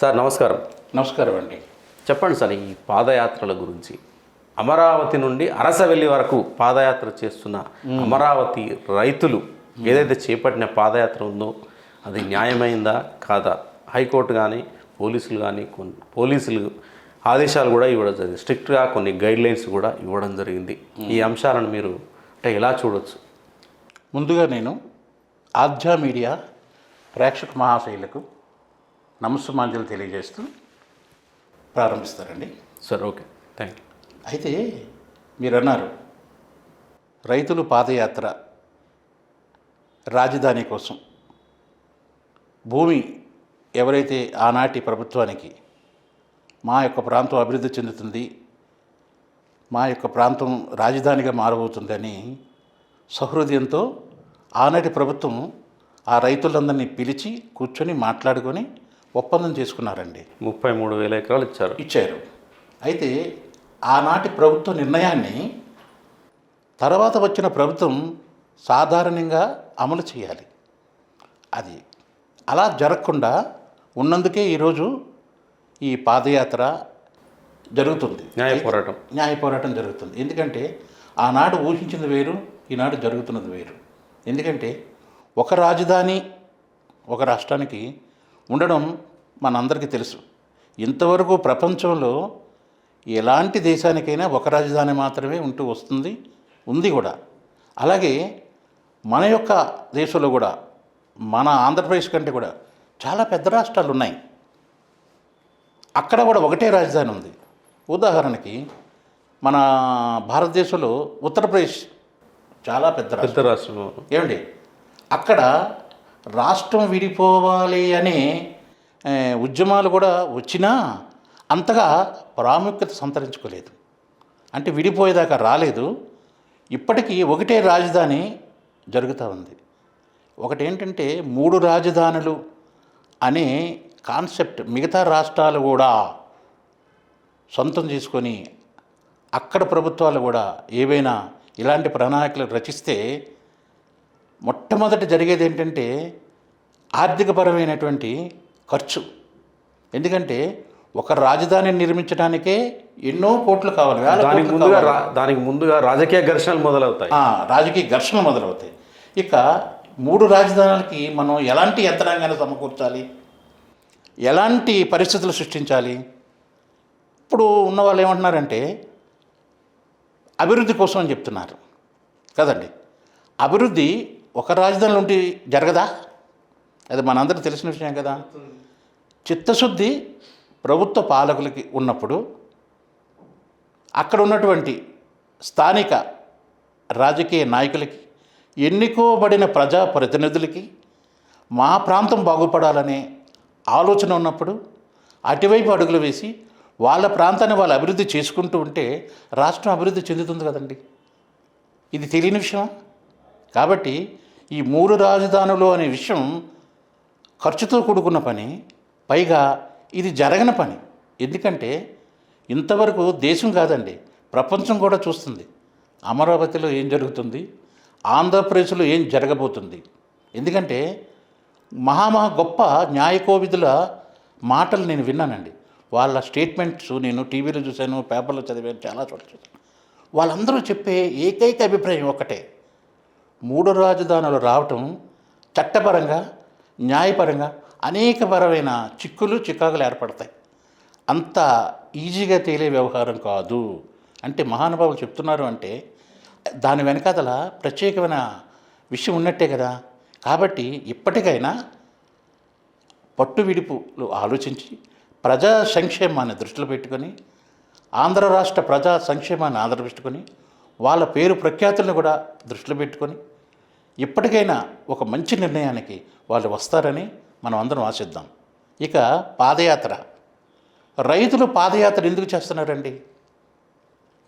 Sir నమస్కారం. నమస్కారం అండి. చెప్పండి సార్ ఈ పాదయాత్రల గురించి. అమరావతి నుండి అరసవెల్లి వరకు పాదయాత్ర చేస్తున్న అమరావతి రైతులు ఏదైతే చేపట్టిన పాదయాత్ర ఉందో అది న్యాయమైందా కాదా? హైకోర్టు కానీ పోలీసులు కానీ కొన్ని పోలీసులు ఆదేశాలు కూడా ఇవ్వడం జరిగింది. స్ట్రిక్ట్గా కొన్ని గైడ్ లైన్స్ కూడా ఇవ్వడం జరిగింది. ఈ అంశాలను మీరు అంటే ఎలా చూడొచ్చు? ముందుగా నేను ఆధ్యా మీడియా ప్రేక్షక మహాశైలకు నమస్సుమాంజలు తెలియజేస్తూ ప్రారంభిస్తారండి. Sir okay. థ్యాంక్ యూ అయితే మీరు అన్నారు రైతులు పాదయాత్ర రాజధాని కోసం. భూమి ఎవరైతే ఆనాటి ప్రభుత్వానికి మా యొక్క ప్రాంతం అభివృద్ధి చెందుతుంది మా యొక్క ప్రాంతం రాజధానిగా మారబోతుందని సహృదయంతో ఆనాటి ప్రభుత్వం ఆ రైతులందరినీ పిలిచి కూర్చొని మాట్లాడుకొని ఒప్పందం చేసుకున్నారండి. ముప్పై మూడు వేల ఎకరాలు ఇచ్చారు. ఇచ్చారు. అయితే ఆనాటి ప్రభుత్వ నిర్ణయాన్ని తర్వాత వచ్చిన ప్రభుత్వం సాధారణంగా అమలు చేయాలి. అది అలా జరగకుండా ఉన్నందుకే ఈరోజు ఈ పాదయాత్ర జరుగుతుంది. న్యాయ పోరాటం. న్యాయ పోరాటం జరుగుతుంది. ఎందుకంటే ఆనాడు ఊహించింది వేరు ఈనాడు జరుగుతున్నది వేరు. ఎందుకంటే ఒక రాజధాని ఒక రాష్ట్రానికి ఉండడం మనందరికీ తెలుసు. ఇంతవరకు ప్రపంచంలో ఎలాంటి దేశానికైనా ఒక రాజధాని మాత్రమే ఉంటూ వస్తుంది ఉంది కూడా. అలాగే మన యొక్క దేశంలో కూడా మన ఆంధ్రప్రదేశ్ కంటే కూడా చాలా పెద్ద రాష్ట్రాలు ఉన్నాయి. అక్కడ కూడా ఒకటే రాజధాని ఉంది. ఉదాహరణకి మన భారతదేశంలో ఉత్తరప్రదేశ్ చాలా పెద్ద రాష్ట్రం. పెద్ద రాష్ట్రం ఏమండి? అక్కడ రాష్ట్రం విడిపోవాలి అనే ఉద్యమాలు కూడా వచ్చినా అంతగా ప్రాముఖ్యత సంతరించుకోలేదు. అంటే విడిపోయేదాకా రాలేదు. ఇప్పటికీ ఒకటే రాజధాని జరుగుతూ ఉంది. ఒకటి ఏంటంటే మూడు రాజధానులు అనే కాన్సెప్ట్ మిగతా రాష్ట్రాలు కూడా సొంతం చేసుకొని అక్కడ ప్రభుత్వాలు కూడా ఏవైనా ఇలాంటి ప్రణాళికలు రచిస్తే మొట్టమొదట జరిగేది ఏంటంటే ఆర్థికపరమైనటువంటి ఖర్చు. ఎందుకంటే ఒక రాజధాని నిర్మించడానికే ఎన్నో కోట్లు కావాలి వేల దానికి ముందుగా దానికి ముందుగా రాజకీయ ఘర్షణలు మొదలవుతాయి. రాజకీయ ఘర్షణలు మొదలవుతాయి. ఇక మూడు రాజధానులకి మనం ఎలాంటి యంత్రాంగాన్ని సమకూర్చాలి? ఎలాంటి పరిస్థితులు సృష్టించాలి? ఇప్పుడు ఉన్న వాళ్ళు ఏమంటున్నారంటే అభివృద్ధి కోసం అని చెప్తున్నారు. కదండి? అభివృద్ధి ఒక రాజధాని నుండి జరగదా? అది మనందరికీ తెలిసిన విషయం కదా. చిత్తశుద్ధి ప్రభుత్వ పాలకులకి ఉన్నప్పుడు అక్కడ ఉన్నటువంటి స్థానిక రాజకీయ నాయకులకి ఎన్నుకోబడిన ప్రజా ప్రతినిధులకి మా ప్రాంతం బాగుపడాలనే ఆలోచన ఉన్నప్పుడు అటువైపు అడుగులు వేసి వాళ్ళ ప్రాంతాన్ని వాళ్ళు అభివృద్ధి చేసుకుంటూ ఉంటే రాష్ట్రం అభివృద్ధి చెందుతుంది కదండి. ఇది తెలియని విషయమా? కాబట్టి ఈ మూడు రాజధానులు అనే విషయం ఖర్చుతో కూడుకున్న పని పైగా ఇది జరగని పని. ఎందుకంటే ఇంతవరకు దేశం కాదండి ప్రపంచం కూడా చూస్తుంది. అమరావతిలో ఏం జరుగుతుంది? ఆంధ్రప్రదేశ్లో ఏం జరగబోతుంది? ఎందుకంటే మహామహా గొప్ప న్యాయకోవిధుల మాటలు నేను విన్నానండి. వాళ్ళ స్టేట్మెంట్స్ నేను టీవీలో చూశాను పేపర్లో చదివాను చాలా చోట్ల చూశాను. వాళ్ళందరూ చెప్పే ఏకైక అభిప్రాయం ఒకటే మూడు రాజధానులు రావటం చట్టపరంగా న్యాయపరంగా అనేకపరమైన చిక్కులు చికాకులు ఏర్పడతాయి. అంత ఈజీగా తేలే వ్యవహారం కాదు. అంటే మహానుభావులు చెప్తున్నారు అంటే దాని వెనకాతల ప్రత్యేకమైన విషయం ఉన్నట్టే కదా. కాబట్టి ఇప్పటికైనా పట్టు విడుపులు ఆలోచించి ప్రజా సంక్షేమాన్ని దృష్టిలో పెట్టుకొని ఆంధ్ర రాష్ట్ర ప్రజా సంక్షేమాన్ని ఆదరపెట్టుకొని వాళ్ళ పేరు ప్రఖ్యాతులను కూడా దృష్టిలో పెట్టుకొని ఇప్పటికైనా ఒక మంచి నిర్ణయానికి వాళ్ళు వస్తారని మనం అందరం ఆశిద్దాం. ఇక పాదయాత్ర. రైతులు పాదయాత్ర ఎందుకు చేస్తున్నారండి?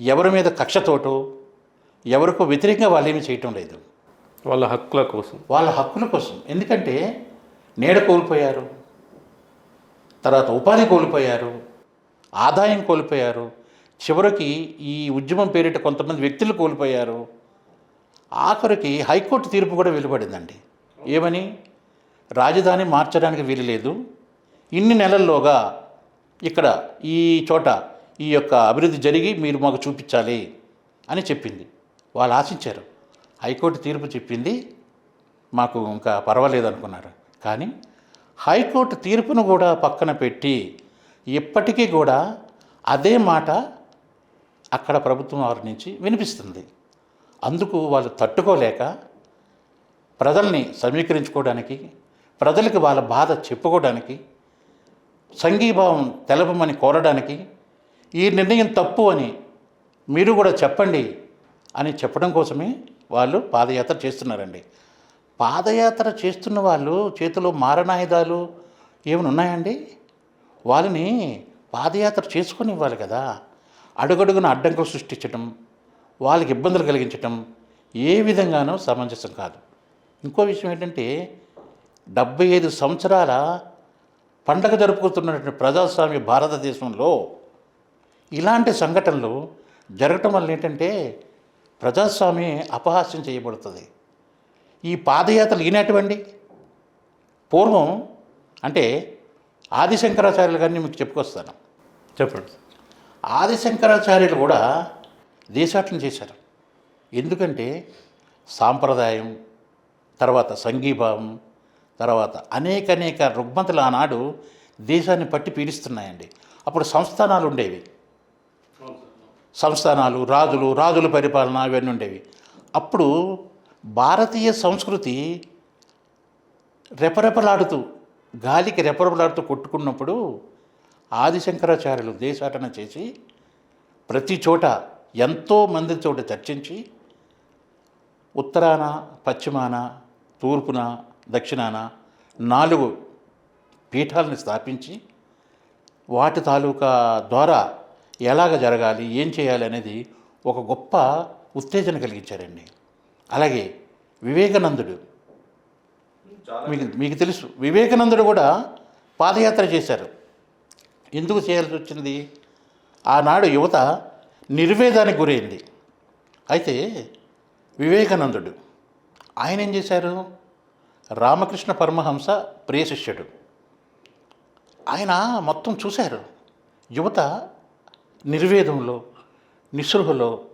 ఎవరి మీద కక్షతోటో ఎవరికో వ్యతిరేకంగా వాళ్ళు ఏమీ చేయటం లేదు. వాళ్ళ హక్కుల కోసం. వాళ్ళ హక్కుల కోసం. ఎందుకంటే నీడ కోల్పోయారు. తర్వాత ఉపాధి కోల్పోయారు. ఆదాయం కోల్పోయారు. చివరికి ఈ ఉద్యమం పేరిట కొంతమంది వ్యక్తులు కోల్పోయారు. ఆఖరికి హైకోర్టు తీర్పు కూడా వెలువడిందండి. ఏమని? రాజధాని మార్చడానికి వీలు లేదు ఇన్ని నెలల్లోగా ఇక్కడ ఈ చోట ఈ యొక్క అభివృద్ధి జరిగి మీరు మాకు చూపించాలి అని చెప్పింది. వాళ్ళు ఆశించారు. హైకోర్టు తీర్పు చెప్పింది. మాకు ఇంకా పర్వాలేదు అనుకున్నారు. కానీ హైకోర్టు తీర్పును కూడా పక్కన పెట్టి ఇప్పటికీ కూడా అదే మాట అక్కడ ప్రభుత్వం వారి నుంచి వినిపిస్తుంది. అందుకు వాళ్ళు తట్టుకోలేక ప్రజల్ని సమీకరించుకోవడానికి ప్రజలకు వాళ్ళ బాధ చెప్పుకోవడానికి సంఘీభావం తెలపమని కోరడానికి ఈ నిర్ణయం తప్పు అని మీరు కూడా చెప్పండి అని చెప్పడం కోసమే వాళ్ళు పాదయాత్ర చేస్తున్నారండి. పాదయాత్ర చేస్తున్న వాళ్ళు చేతిలో మారణాయుధాలు ఏమైనా ఉన్నాయండి? వాళ్ళని పాదయాత్ర చేసుకొని ఇవ్వాలి కదా. అడుగడుగున అడ్డంకులు సృష్టించడం వాళ్ళకి ఇబ్బందులు కలిగించటం ఏ విధంగానూ సమంజసం కాదు. ఇంకో విషయం ఏంటంటే డెబ్బై ఐదు సంవత్సరాల పండగ జరుపుకుంటున్నటువంటి ప్రజాస్వామ్య భారతదేశంలో ఇలాంటి సంఘటనలు జరగటం వల్ల ఏంటంటే ప్రజాస్వామ్యం అపహాస్యం చేయబడుతుంది. ఈ పాదయాత్రలు ఈనాటివండి. పూర్వం అంటే ఆదిశంకరాచార్యులు గారిని మీకు చెప్పుకొస్తాను. చెప్పండి. ఆదిశంకరాచార్యులు కూడా దేశాటన చేశారు. ఎందుకంటే సాంప్రదాయం తర్వాత సంఘీభావం తర్వాత అనేక అనేక రుగ్మతలు ఆనాడు దేశాన్ని పట్టి పీడిస్తున్నాయండి. అప్పుడు సంస్థానాలు ఉండేవి. సంస్థానాలు రాజులు రాజుల పరిపాలన ఇవన్నీ ఉండేవి. అప్పుడు భారతీయ సంస్కృతి రెపరెపలాడుతూ గాలికి రెపరెపలాడుతూ కొట్టుకున్నప్పుడు ఆదిశంకరాచార్యులు దేశాటన చేసి ప్రతి చోట ఎంతో మంది చోట చర్చించి ఉత్తరాన పశ్చిమాన తూర్పున దక్షిణాన నాలుగు పీఠాలను స్థాపించి వాటి తాలూకా ద్వారా ఎలాగ జరగాలి ఏం చేయాలి అనేది ఒక గొప్ప ఉత్తేజన కలిగించారండి. అలాగే వివేకానందుడు మీకు మీకు తెలుసు వివేకానందుడు కూడా పాదయాత్ర చేశారు. ఎందుకు చేయాల్సి వచ్చింది? ఆనాడు యువత నిర్వేదానికి గురైంది. అయితే వివేకానందుడు ఆయన ఏం చేశారు? రామకృష్ణ పరమహంస ప్రియ శిష్యుడు. ఆయన మొత్తం చూశారు. యువత నిర్వేదంలో నిస్సృహలో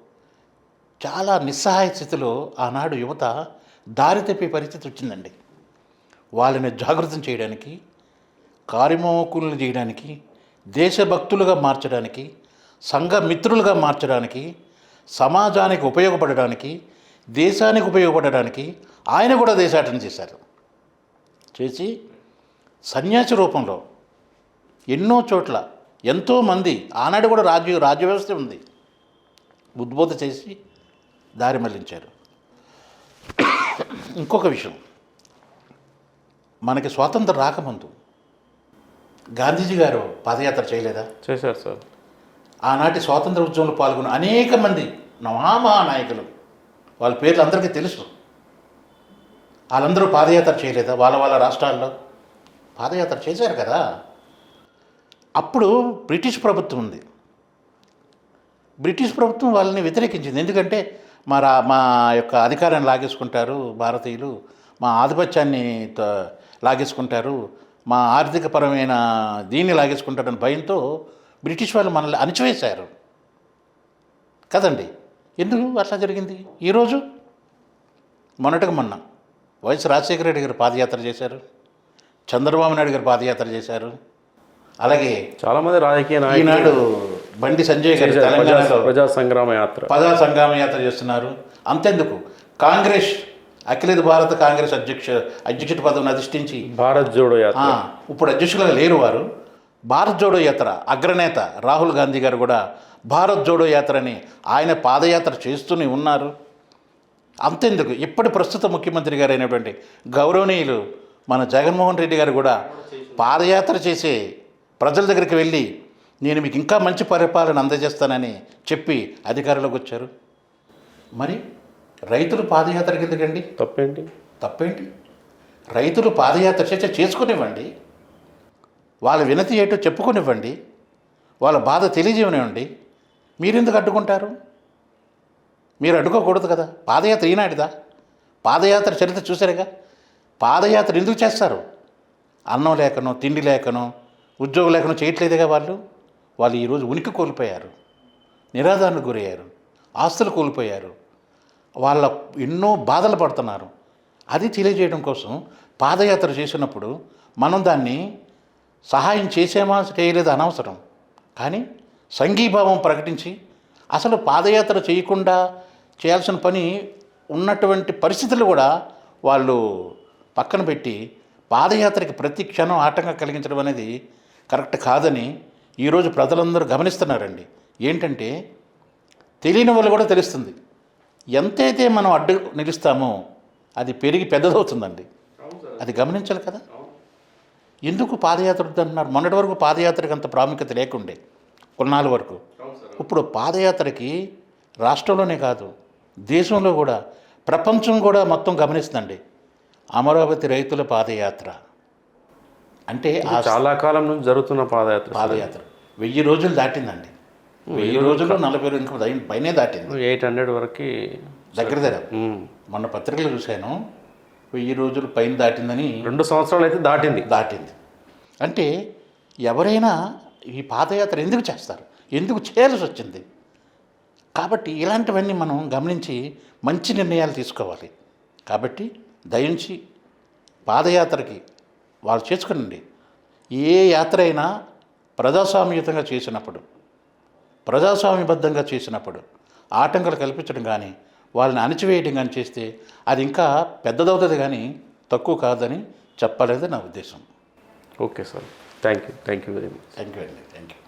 చాలా నిస్సహాయ స్థితిలో ఆనాడు యువత దారి తప్పే పరిస్థితి వచ్చిందండి. వాళ్ళని జాగృతం చేయడానికి కార్యమోకులను చేయడానికి దేశభక్తులుగా మార్చడానికి సంఘ మిత్రులుగా మార్చడానికి సమాజానికి ఉపయోగపడడానికి దేశానికి ఉపయోగపడడానికి ఆయన కూడా దేశాటన చేశారు. చేసి సన్యాసి రూపంలో ఎన్నో చోట్ల ఎంతోమంది ఆనాడు కూడా రాజ్య రాజ్య వ్యవస్థ ఉంది. ఉద్బోధ చేసి దారి మళ్ళించారు. ఇంకొక విషయం. మనకి స్వాతంత్రం రాకముందు గాంధీజీ గారు పాదయాత్ర చేయలేదా? చేశారు సార్. ఆనాటి స్వాతంత్ర ఉద్యమంలో పాల్గొన్న అనేక మంది నాయకులు వాళ్ళ పేర్లు అందరికీ తెలుసు. వాళ్ళందరూ పాదయాత్ర చేయలేదా? వాళ్ళ వాళ్ళ రాష్ట్రాల్లో పాదయాత్ర చేశారు కదా? అప్పుడు బ్రిటిష్ ప్రభుత్వం ఉంది. బ్రిటిష్ ప్రభుత్వం వాళ్ళని వ్యతిరేకించింది. ఎందుకంటే మా రా మా యొక్క అధికారాన్ని లాగేసుకుంటారు భారతీయులు. మా ఆధిపత్యాన్ని త- లాగేసుకుంటారు. మా ఆర్థికపరమైన దీన్ని లాగేసుకుంటారని భయంతో బ్రిటిష్ వాళ్ళు మనల్ని అణిచివేశారు. కదండి? ఎందుకు అట్లా జరిగింది? ఈరోజు మొన్నటికి మొన్న వైఎస్ రాజశేఖర రెడ్డి గారు పాదయాత్ర చేశారు. చంద్రబాబు నాయుడు గారు పాదయాత్ర చేశారు. అలాగే చాలా మంది రాజకీయ నాయకులు ఈనాడు బండి సంజయ్ గారు. ప్రజా తెలంగాణలో ప్రజా సంగ్రామ యాత్ర. ప్రజా సంగ్రామ యాత్ర చేస్తున్నారు. అంతెందుకు? కాంగ్రెస్ అఖిల భారత కాంగ్రెస్ అధ్యక్ష అధ్యక్షుడి పదవిని అధిష్ఠించి భారత్ జోడో యాత్ర. ఇప్పుడు అధ్యక్షులుగా లేరు వారు. భారత్ జోడో యాత్ర అగ్రనేత రాహుల్ గాంధీ గారు కూడా భారత్ జోడో యాత్రని ఆయన పాదయాత్ర చేస్తూనే ఉన్నారు. అంతెందుకు? ఇప్పటి ప్రస్తుత ముఖ్యమంత్రి గారు అయినటువంటి గౌరవనీయులు మన జగన్మోహన్ రెడ్డి గారు కూడా పాదయాత్ర చేసే ప్రజల దగ్గరికి వెళ్ళి నేను మీకు ఇంకా మంచి పరిపాలన అందజేస్తానని చెప్పి అధికారంలోకి వచ్చారు. మరి రైతులు పాదయాత్రకి ఎందుకండి? తప్పేంటి? తప్పేంటి? రైతులు పాదయాత్ర చర్చ చేసుకునివ్వండి. వాళ్ళ వినతి ఏటో చెప్పుకొనివ్వండి. వాళ్ళ బాధ తెలియజేయనివ్వండి మీరెందుకు అడ్డుకుంటారు? మీరు అడ్డుకోకూడదు కదా. పాదయాత్ర ఈనాటిదా? పాదయాత్ర చరిత్ర చూసారుగా పాదయాత్ర ఎందుకు చేస్తారు? అన్నం లేకనో తిండి లేకనో ఉద్యోగం లేకనో చేయట్లేదుగా వాళ్ళు? వాళ్ళు ఈరోజు ఉనికి కోల్పోయారు. నిరాధారణకు గురయ్యారు. ఆస్తులు కోల్పోయారు. వాళ్ళ ఎన్నో బాధలు పడుతున్నారు. అది తెలియజేయడం కోసం పాదయాత్ర చేసినప్పుడు మనం దాన్ని సహాయం చేసామా చేయలేదు అనవసరం. కానీ సంఘీభావం ప్రకటించి అసలు పాదయాత్ర చేయకుండా చేయాల్సిన పని ఉన్నటువంటి పరిస్థితులు కూడా వాళ్ళు పక్కన పెట్టి పాదయాత్రకి ప్రతి క్షణం ఆటంకం కలిగించడం అనేది కరెక్ట్ కాదని ఈరోజు ప్రజలందరూ గమనిస్తున్నారండి. ఏంటంటే తెలియని వాళ్ళు కూడా తెలుస్తుంది. ఎంతైతే మనం అడ్డు నిలుస్తామో అది పెరిగి పెద్దదవుతుందండి. అది గమనించాలి కదా. ఎందుకు పాదయాత్ర వద్దంటున్నారు మొన్నటి వరకు పాదయాత్రకి అంత ప్రాముఖ్యత లేకుండే. కొన్నాళ్ళ వరకు. ఇప్పుడు పాదయాత్రకి రాష్ట్రంలోనే కాదు దేశంలో కూడా ప్రపంచం కూడా మొత్తం గమనిస్తుందండి. అమరావతి రైతుల పాదయాత్ర. అంటే చాలా కాలం నుంచి జరుగుతున్న పాదయాత్ర పాదయాత్ర. వెయ్యి రోజులు దాటిందండి. వెయ్యి రోజులు నలభై దై- పైనే దాటింది. ఎయిట్ హండ్రెడ్ వరకు దగ్గర దగ్గర. మొన్న పత్రికలు చూశాను. వెయ్యి రోజులు పైన దాటిందని రెండు సంవత్సరాలు అయితే దాటింది. దాటింది. అంటే ఎవరైనా ఈ పాదయాత్ర ఎందుకు చేస్తారు? ఎందుకు చేయాల్సి వచ్చింది? కాబట్టి ఇలాంటివన్నీ మనం గమనించి మంచి నిర్ణయాలు తీసుకోవాలి. కాబట్టి దయించి పాదయాత్రకి వాళ్ళు చేసుకునండి. ఏ యాత్ర అయినా ప్రజాస్వామ్యయుతంగా చేసినప్పుడు ప్రజాస్వామ్యబద్ధంగా చేసినప్పుడు ఆటంకాలు కల్పించడం కానీ వాళ్ళని అణిచివేయడం కానీ చేస్తే అది ఇంకా పెద్దదవుతుంది కానీ తక్కువ కాదని చెప్పలేదు నా ఉద్దేశం. Okay sir. Thank you thank you very much. Thank you అండి. Thank you